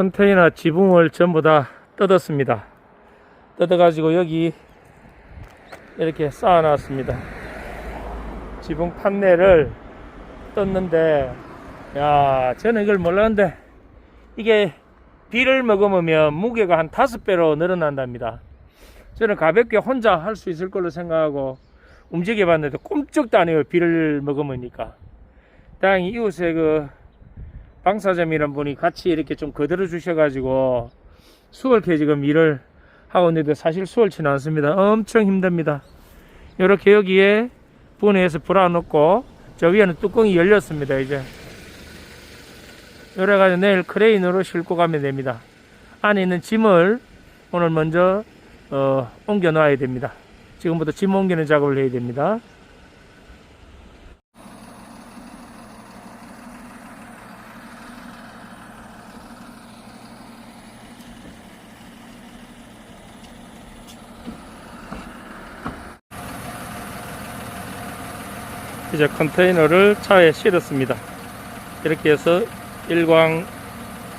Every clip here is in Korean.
컨테이너 지붕을 전부 다 뜯었습니다. 뜯어가지고 여기 이렇게 쌓아놨습니다. 지붕 판넬을 떴는데, 야, 저는 이걸 몰랐는데, 이게 비를 머금으면 무게가 한 다섯 배로 늘어난답니다. 저는 가볍게 혼자 할 수 있을 걸로 생각하고 움직여 봤는데 꼼짝도 안 해요. 비를 머금으니까. 다행히 이웃에 그 방사점이란 분이 같이 이렇게 좀 거들어 주셔가지고 수월케 지금 일을 하고 있는데 사실 수월치는 않습니다. 엄청 힘듭니다. 이렇게 여기에 분해해서 불어넣고 저 위에는 뚜껑이 열렸습니다. 이제 이래가지고 내일 크레인으로 싣고 가면 됩니다. 안에 있는 짐을 오늘 먼저 어, 옮겨 놔야 됩니다. 지금부터 짐 옮기는 작업을 해야 됩니다. 이제 컨테이너를 차에 실었습니다. 이렇게 해서 일광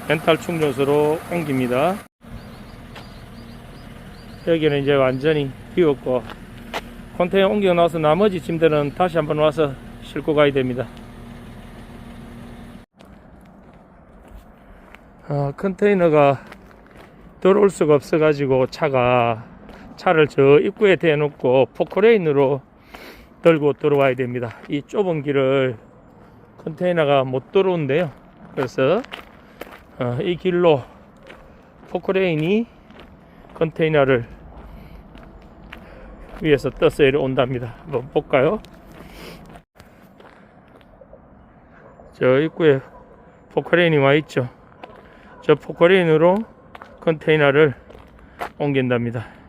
멘탈 충전소로 옮깁니다. 여기는 이제 완전히 비웠고 컨테이너 옮겨 나서 나머지 짐들은 다시 한번 와서 싣고 가야 됩니다. 아, 컨테이너가 들어올 수가 없어 가지고 차가 차를 저 입구에 대놓고 포크레인으로 들고 들어와야 됩니다. 이 좁은 길을 컨테이너가 못 들어온대요. 그래서 어, 이 길로 포크레인이 컨테이너를 위에서 떠서 이리 온답니다. 한번 볼까요? 저 입구에 포크레인이 와 있죠. 저 포크레인으로 컨테이너를 옮긴답니다.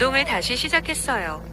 운동을 다시 시작했어요.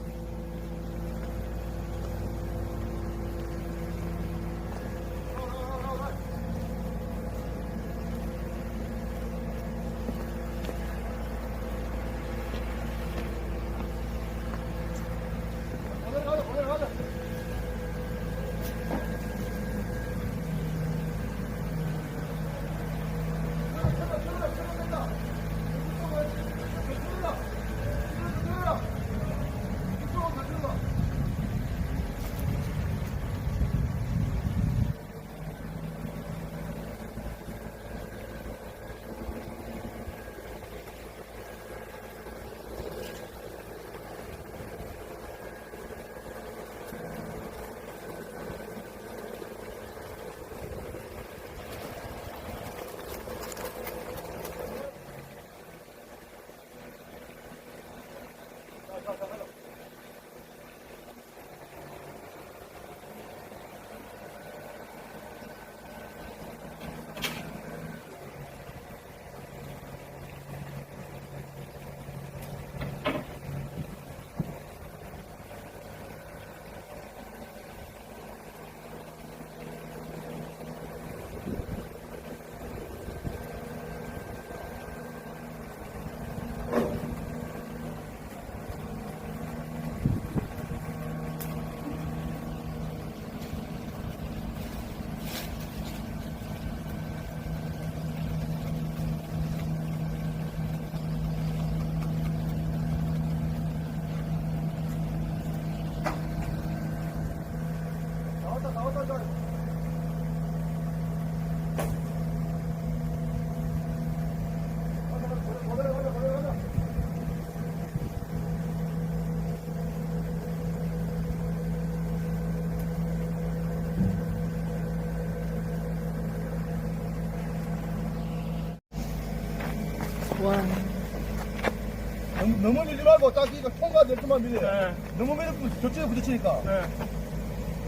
밀지 말고 딱 이거 통과될 때만 밀려. 네. 너무 밀면 저쪽에 부딪히니까. 네.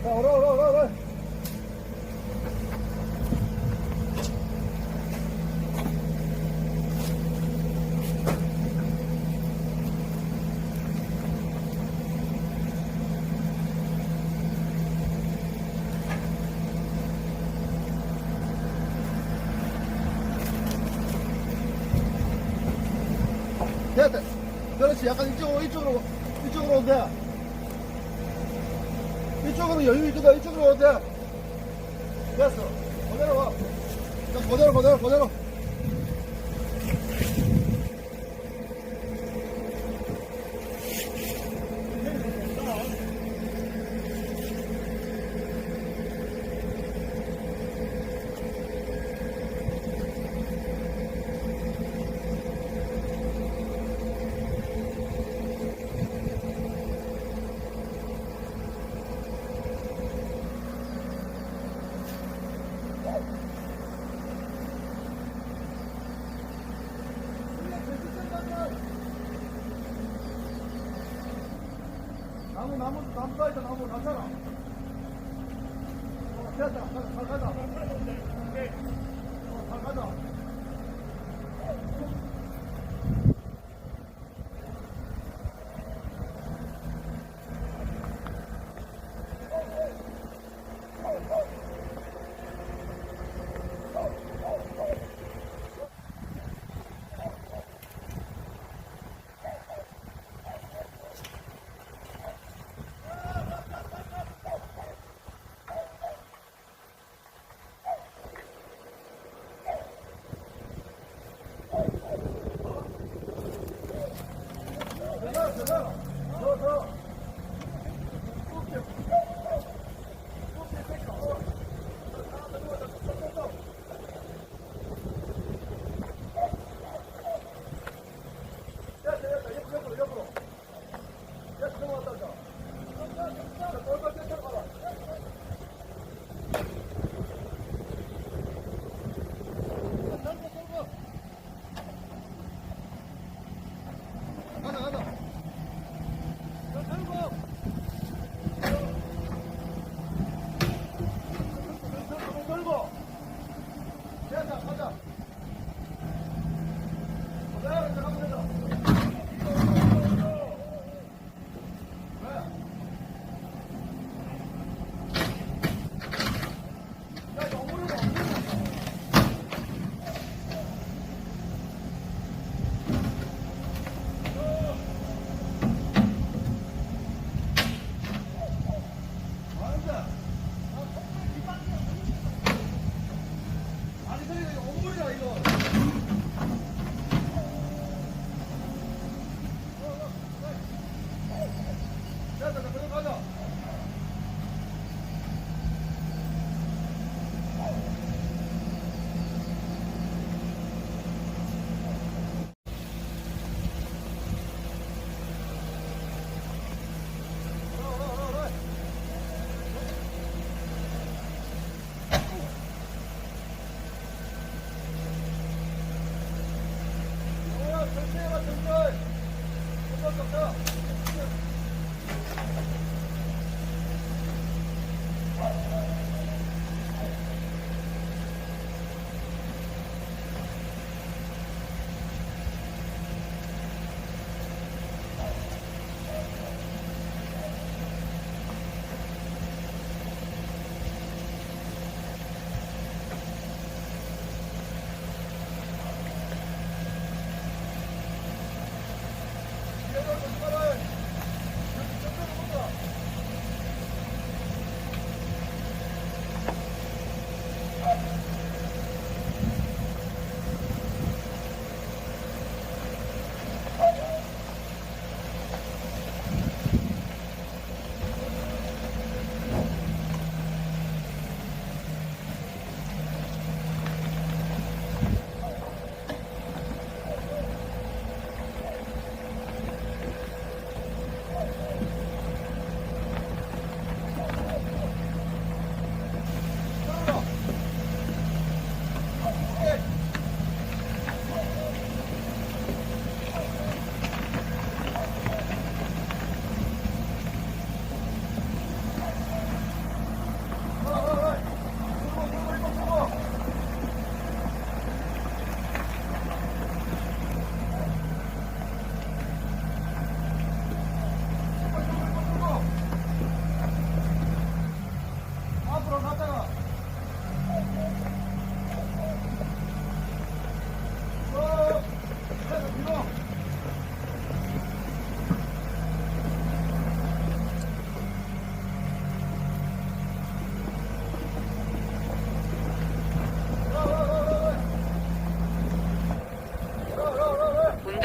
자, 오라, 오라, 오라, 오라. 됐다. 그렇지. 약간 이쪽으로, 이쪽으로, 이쪽으로 오면 돼. 이쪽으로 여유 있거든. 이쪽으로 오면 돼. 됐어. 그대로 와. 자, 그대로, 그대로, 그대로. 나무, 나무, 나무 따있다, 나무, 나잖아. 어, 됐다. 가- 가자. 가자.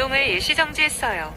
운동을 일시 정지했어요.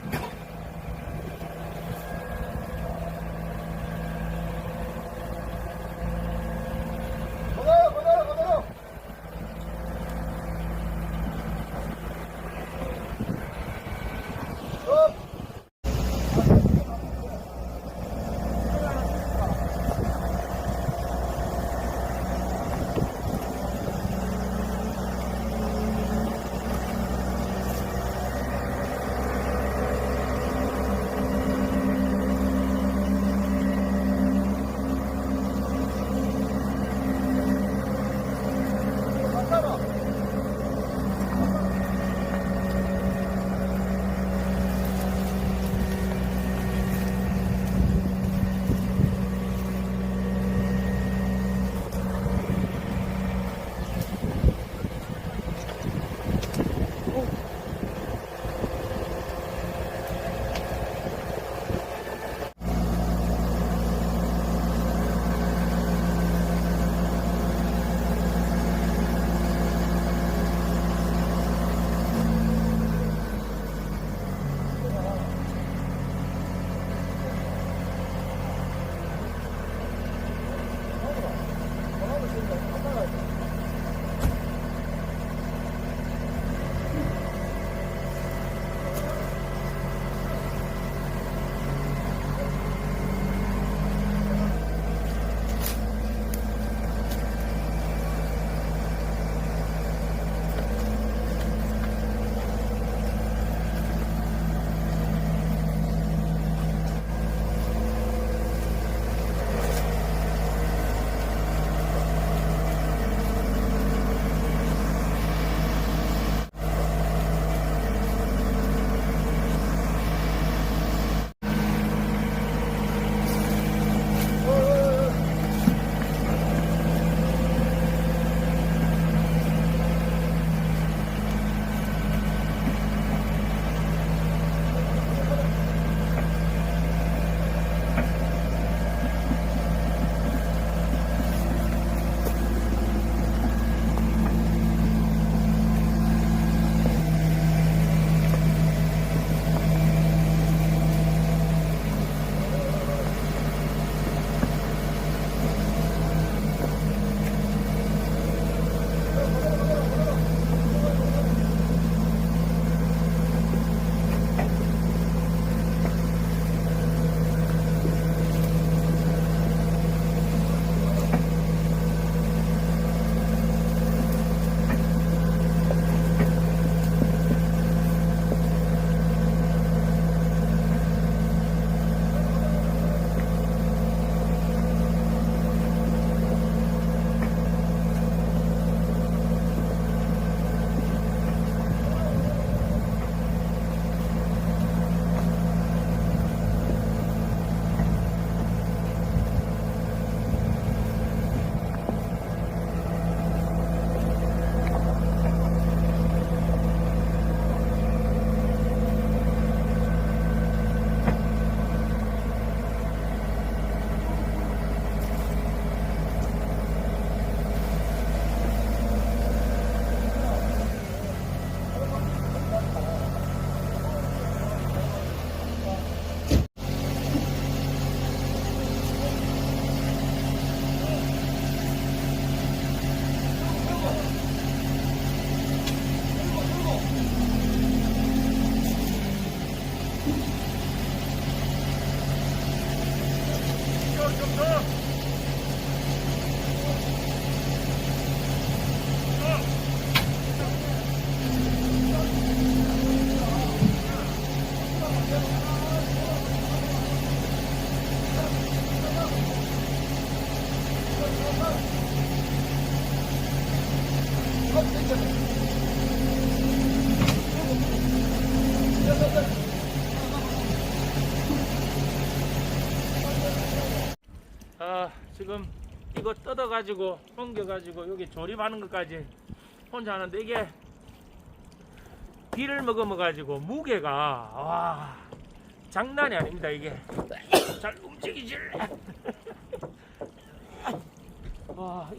지금 이거 뜯어가지고 옮겨가지고 여기 조립하는 것까지 혼자 하는데 이게 비를 먹어가지고 무게가 와 장난이 아닙니다 이게 잘 움직이질 와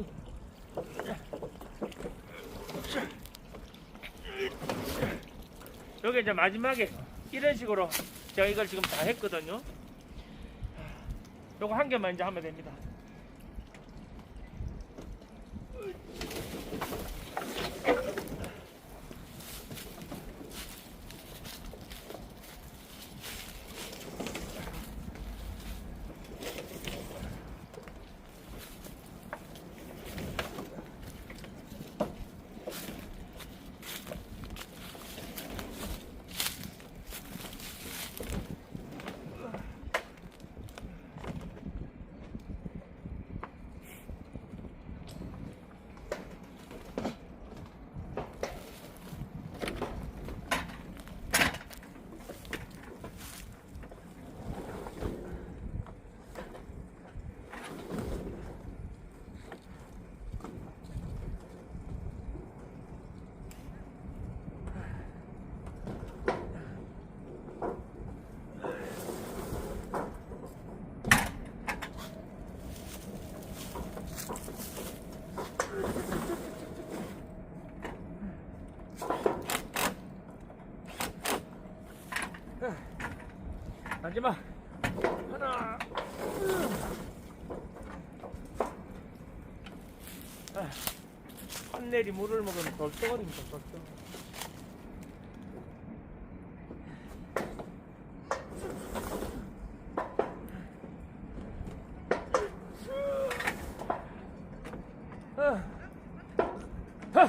여기 이제 마지막에 이런 식으로 제가 이걸 지금 다 했거든요. 요거 한 개만 이제 하면 됩니다. 마지막. 하나. 아, 판넬이 물을 먹으면 돌덩어리입니다 돌덩어리 아. 하.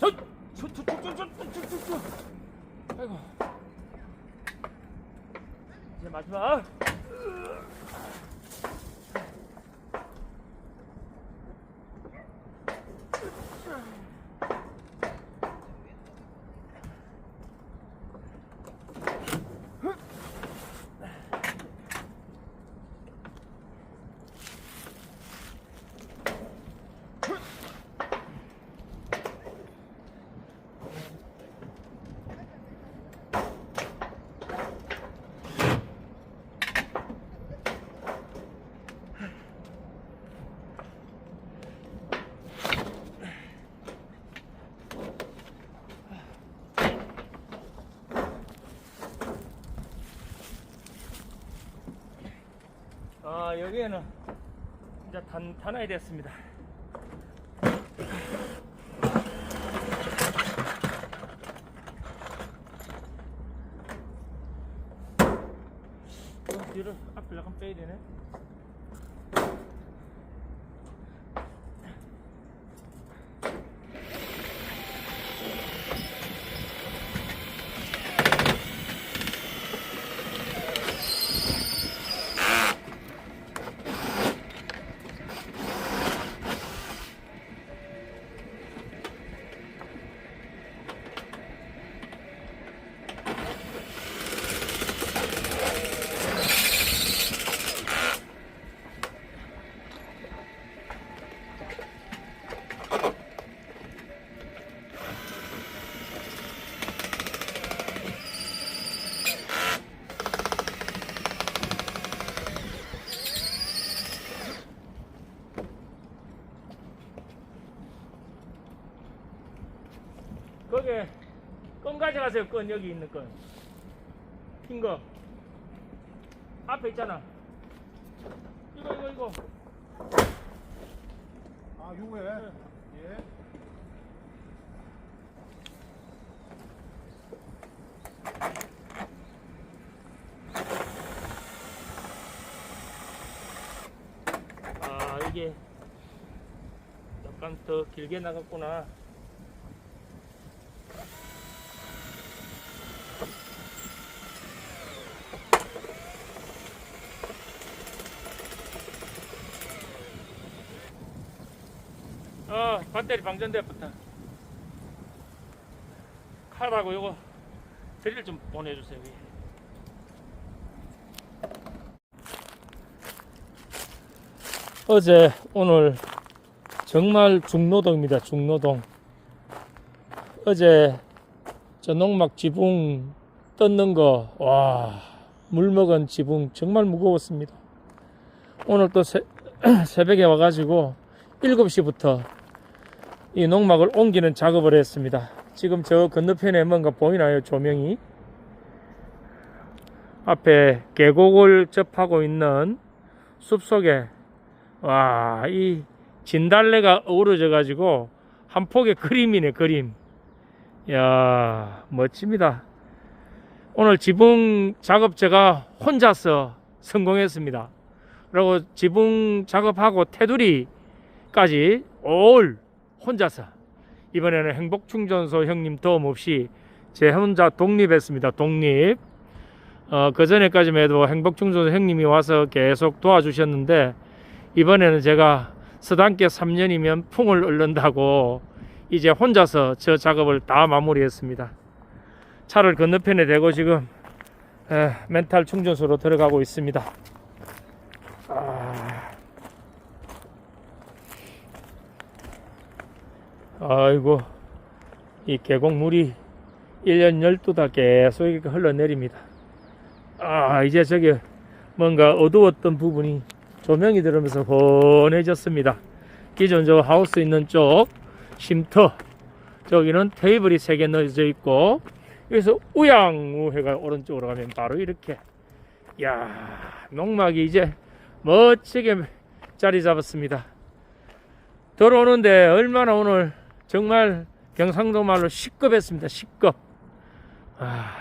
헛! 수, 수, 수, 수, 수, 수, 수, 수. 아이고 이제 마지막 아 여기에는 이제 단, 단아이 됐습니다. 어, 뒤를 앞을 약간 빼야 되네 거기에 껌 가져가세요 껌 여기 있는 껌핀거. 앞에 있잖아. 이거 이거 이거. 아, 유무에. 예. 아 이게 약간 더 길게 나갔구나 어 배터리 방전됐부터 칼하고 요거 드릴 좀 보내주세요. 어제 오늘 정말 중노동입니다 중노동. 어제 저 농막 지붕 떴는 거 와 물 먹은 지붕 정말 무거웠습니다. 오늘 또 새, 새벽에 와가지고 7시부터 이 농막을 옮기는 작업을 했습니다. 지금 저 건너편에 뭔가 보이나요? 조명이? 앞에 계곡을 접하고 있는 숲 속에 와 이 진달래가 어우러져 가지고 한 폭의 그림이네 그림. 야 멋집니다. 오늘 지붕 작업 제가 혼자서 성공했습니다. 그리고 지붕 작업하고 테두리까지 올 혼자서 이번에는 행복충전소 형님 도움 없이 제 혼자 독립했습니다 독립 어, 그 전에까지만 해도 행복충전소 형님이 와서 계속 도와주셨는데 이번에는 제가 서당께 3년이면 풍을 얻는다고 이제 혼자서 저 작업을 다 마무리했습니다. 차를 건너편에 대고 지금 에, 멘탈 충전소로 들어가고 있습니다. 아... 아이고 이 계곡물이 1년 12달 계속 이렇게 흘러내립니다. 아 이제 저기 뭔가 어두웠던 부분이 조명이 들어오면서 환해졌습니다. 기존 저 하우스 있는 쪽 쉼터 저기는 테이블이 세개 넣어져 있고 여기서 우양우해가 오른쪽으로 가면 바로 이렇게 야 농막이 이제 멋지게 자리 잡았습니다. 들어오는데 얼마나 오늘 정말 경상도 말로 시급했습니다. 시급. 아,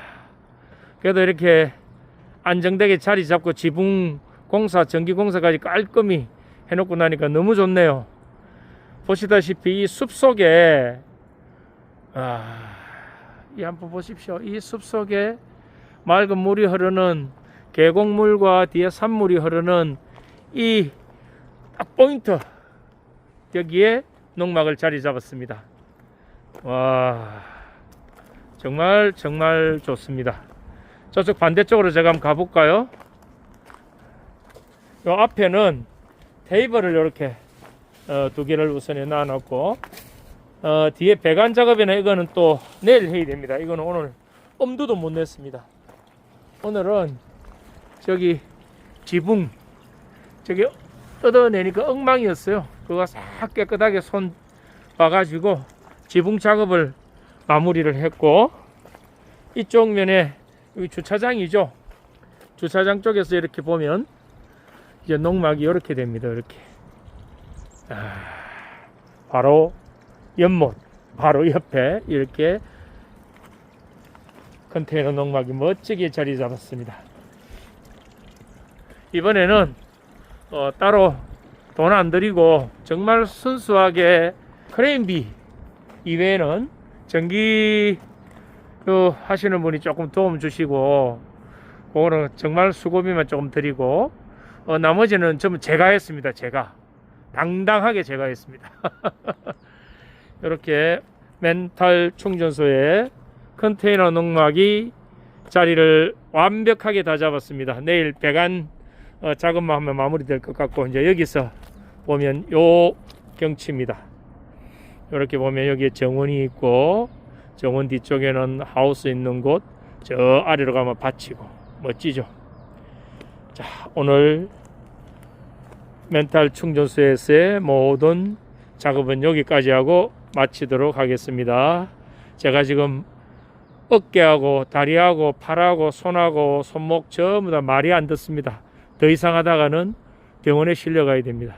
그래도 이렇게 안정되게 자리 잡고 지붕 공사, 전기 공사까지 깔끔히 해놓고 나니까 너무 좋네요. 보시다시피 이 숲 속에 아, 이 한번 보십시오. 이 숲 속에 맑은 물이 흐르는 계곡물과 뒤에 산물이 흐르는 이 딱 포인트 여기에 농막을 자리 잡았습니다. 와 정말 정말 좋습니다. 저쪽 반대쪽으로 제가 한번 가볼까요? 요 앞에는 테이블을 이렇게 어, 두 개를 우선에 놔놓고 어, 뒤에 배관 작업이나 이거는 또 내일 해야 됩니다. 이거는 오늘 엄두도 못 냈습니다. 오늘은 저기 지붕 저기 뜯어내니까 엉망이었어요. 그거 싹 깨끗하게 손 봐가지고 지붕 작업을 마무리를 했고 이쪽 면에 여기 주차장이죠. 주차장 쪽에서 이렇게 보면 이제 농막이 이렇게 됩니다. 이렇게 아, 바로 연못 바로 옆에 이렇게 컨테이너 농막이 멋지게 자리 잡았습니다. 이번에는 어, 따로 돈 안 들이고 정말 순수하게 크레인비 이외에는 전기 그 하시는 분이 조금 도움 주시고 그거는 정말 수고비만 조금 드리고 어, 나머지는 전부 제가 했습니다. 제가 당당하게 제가 했습니다. 이렇게 멘탈 충전소에 컨테이너 농막이 자리를 완벽하게 다 잡았습니다. 내일 배관 어, 작업만 하면 마무리될 것 같고 이제 여기서 보면 요 경치입니다. 이렇게 보면 여기에 정원이 있고 정원 뒤쪽에는 하우스 있는 곳 저 아래로 가면 밭이고 멋지죠. 자 오늘 멘탈 충전소에서의 모든 작업은 여기까지 하고 마치도록 하겠습니다. 제가 지금 어깨하고 다리하고 팔하고 손하고 손목 전부 다 말이 안 듣습니다. 더 이상 하다가는 병원에 실려가야 됩니다.